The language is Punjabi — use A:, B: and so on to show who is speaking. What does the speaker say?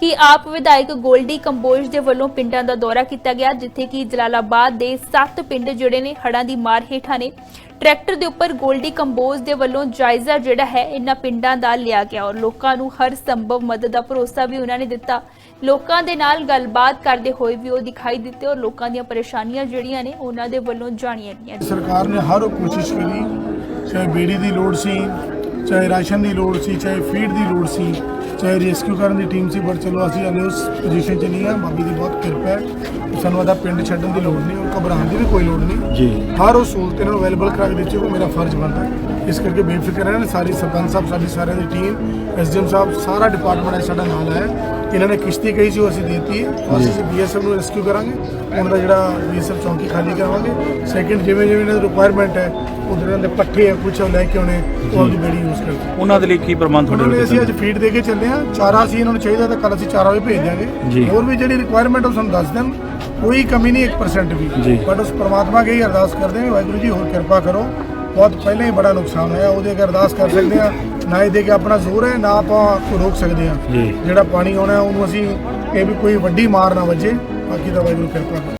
A: ਕਿ ਆਪ ਵਿਧਾਇਕ ਗੋਲਡੀ ਕੰਬੋਜ ਦੇ ਵੱਲੋਂ ਪਿੰਡਾਂ ਦਾ ਦੌਰਾ ਕੀਤਾ ਗਿਆ, ਜਿੱਥੇ ਕਿ ਜਲਾਲਾਬਾਦ ਦੇ 7 ਪਿੰਡ ਜਿਹੜੇ ਨੇ ਹੜ੍ਹਾਂ ਦੀ ਮਾਰ ਹੇਠਾਂ ਨੇ। ਟਰੈਕਟਰ ਦੇ ਉੱਪਰ ਗੋਲਡੀ ਕੰਬੋਜ ਦੇ ਵੱਲੋਂ ਜਾਇਜ਼ਾ ਜਿਹੜਾ ਹੈ, ਇਹਨਾਂ ਪਿੰਡਾਂ ਦਾ ਲਿਆ ਗਿਆ ਔਰ ਲੋਕਾਂ ਨੂੰ ਹਰ ਸੰਭਵ ਮਦਦ ਦਾ ਭਰੋਸਾ ਵੀ ਉਹਨਾਂ ਨੇ ਦਿੱਤਾ। ਲੋਕਾਂ ਦੇ ਨਾਲ ਗੱਲਬਾਤ ਕਰਦੇ ਹੋਏ ਵੀ ਉਹ ਦਿਖਾਈ ਦਿੱਤੇ ਔਰ ਲੋਕਾਂ ਦੀਆਂ ਪਰੇਸ਼ਾਨੀਆਂ ਜਿਹੜੀਆਂ ਨੇ, ਉਹਨਾਂ ਦੇ ਵੱਲੋਂ ਜਾਣੀਆਂ ਗਈਆਂ
B: ਸਰਕਾਰ ਨੇ ਹਰ ਕੋਸ਼ਿਸ਼ ਕਰੀ, ਚਾਹੇ ਬੇੜੀ ਦੀ ਲੋੜ ਸੀ ਚਾਹੇ ਰਾਸ਼ਨ ਦੀ ਲੋੜ ਸੀ ਚਾਹੇ ਫੀਡ ਦੀ ਲੋੜ ਸੀ ਚਾਹੇ ਰੈਸਕਿਊ ਕਰਨ ਦੀ ਟੀਮ ਸੀ ਪਰ ਚਲੋ ਅਸੀਂ ਹਲੇ ਉਸ ਪੋਜੀਸ਼ਨ 'ਚ ਨਹੀਂ ਆ ਬਾਬੀ ਦੀ ਬਹੁਤ ਕਿਰਪਾ ਹੈ। ਸਾਨੂੰ ਆਦਾ ਪਿੰਡ ਛੱਡਣ ਦੀ ਲੋੜ ਨਹੀਂ ਔਰ ਘਬਰਾਉਣ ਦੀ ਵੀ ਕੋਈ ਲੋੜ ਨਹੀਂ।
C: ਜੀ।
B: ਹਰ ਉਹ ਸਹੂਲਤ ਇਹਨਾਂ ਨੂੰ ਅਵੇਲੇਬਲ ਕਰਾ ਕੇ ਦਿੱਤੀ ਉਹ ਮੇਰਾ ਫਰਜ਼ ਬਣਦਾ ਹੈ। ਇਸ ਕਰਕੇ ਬੇਫਿਕਰ ਰਹਿਣ ਸਾਰੀ ਸਰਪੰਚ ਸਾਹਿਬ ਸਾਡੀ ਸਾਰਿਆਂ ਦੀ ਟੀਮ ਐਸਡੀਐਮ ਸਾਹਿਬ ਸਾਰਾ ਡਿਪਾਰਟਮੈਂਟ ਸਾਡਾ ਨਾਲ ਹੈ। ਇਹਨਾਂ ਨੇ ਕਿਸ਼ਤੀ ਕਹੀ ਸੀ ਉਹ ਅਸੀਂ ਦੇਤੀ ਹੈ। ਅਸੀਂ ਬੀਐਸਐਫ ਨੂੰ ਰੈਸਕਿਊ ਕਰਾਂਗੇ। ਉਹਨਾਂ ਦਾ ਜਿਹੜਾ ਬੀਐਸਐਫ ਚੌਂਕੀ ਖਾਲੀ ਕਰਾਵਾਂਗੇ। ਸੈਕਿੰਡ ਜਿਵੇਂ ਜਿਵੇਂ ਇਹਨਾਂ ਦੀ ਰਿਕੁਆਇਰਮੈਂਟ ਹੈ ਉਧਰ ਦੇ ਪੱਠੇ ਕੁਛ ਉਹ ਲੈ ਕੇ ਆਉਣੇ ਉਹ ਆਪਦੀ ਬੇੜੀ ਯੂਜ਼ ਕਰਦੇ।
C: ਉਹਨਾਂ ਦੇ ਲਈ ਕੀ ਪ੍ਰਬੰਧ
B: ਉਹਨਾਂ
C: ਤੁਹਾਡੇ
B: ਨੇ ਅਸੀਂ ਅੱਜ ਫੀਡ ਦੇ ਕੇ ਚੱਲੇ ਆ ਚਾਰਾ ਸੀ ਇਹਨਾਂ ਨੂੰ ਚਾਹੀਦਾ ਤਾਂ ਕੱਲ ਅਸੀਂ ਚਾਰਾ ਵੀ ਭੇਜ। ਦਿਆਂਗੇ। ਹੋਰ ਵੀ ਜਿਹੜੀ ਰਿਕੁਆਇਰਮੈਂਟ ਉਹ ਸਾਨੂੰ ਦੱਸ ਦੇਣ ਕੋਈ ਕਮੀ ਨਹੀਂ 1%
C: ਜੀ।
B: ਵੀ। ਬਟ ਉਸ ਪ੍ਰਮਾਤਮਾ ਅੱਗੇ ਹੀ ਅਰਦਾਸ ਕਰਦੇ ਹਾਂ ਵਾਹਿਗੁਰੂ ਜੀ ਹੋਰ ਕਿਰਪਾ ਕਰੋ। ਬਹੁਤ ਪਹਿਲਾਂ ਹੀ ਬੜਾ ਨੁਕਸਾਨ ਹੋਇਆ ਉਹਦੇ ਅੱਗੇ ਅਰਦਾਸ ਕਰ ਸਕਦੇ ਆ ਨਾ ਇਹਦੇ ਕੇ ਆਪਣਾ ਜ਼ੋਰ ਹੈ ਨਾ ਆਪਾਂ ਕੋਈ ਰੋਕ ਸਕਦੇ ਆ। ਜਿਹੜਾ ਪਾਣੀ ਆਉਣਾ ਉਹਨੂੰ ਅਸੀਂ ਇਹ ਵੀ ਕੋਈ ਵੱਡੀ ਮਾਰ ਨਾ ਵੱਜੇ। ਬਾਕੀ ਤਾਂ ਵਾਹਿਗੁਰੂ ਕਿਰਪਾ ਕਰੇ।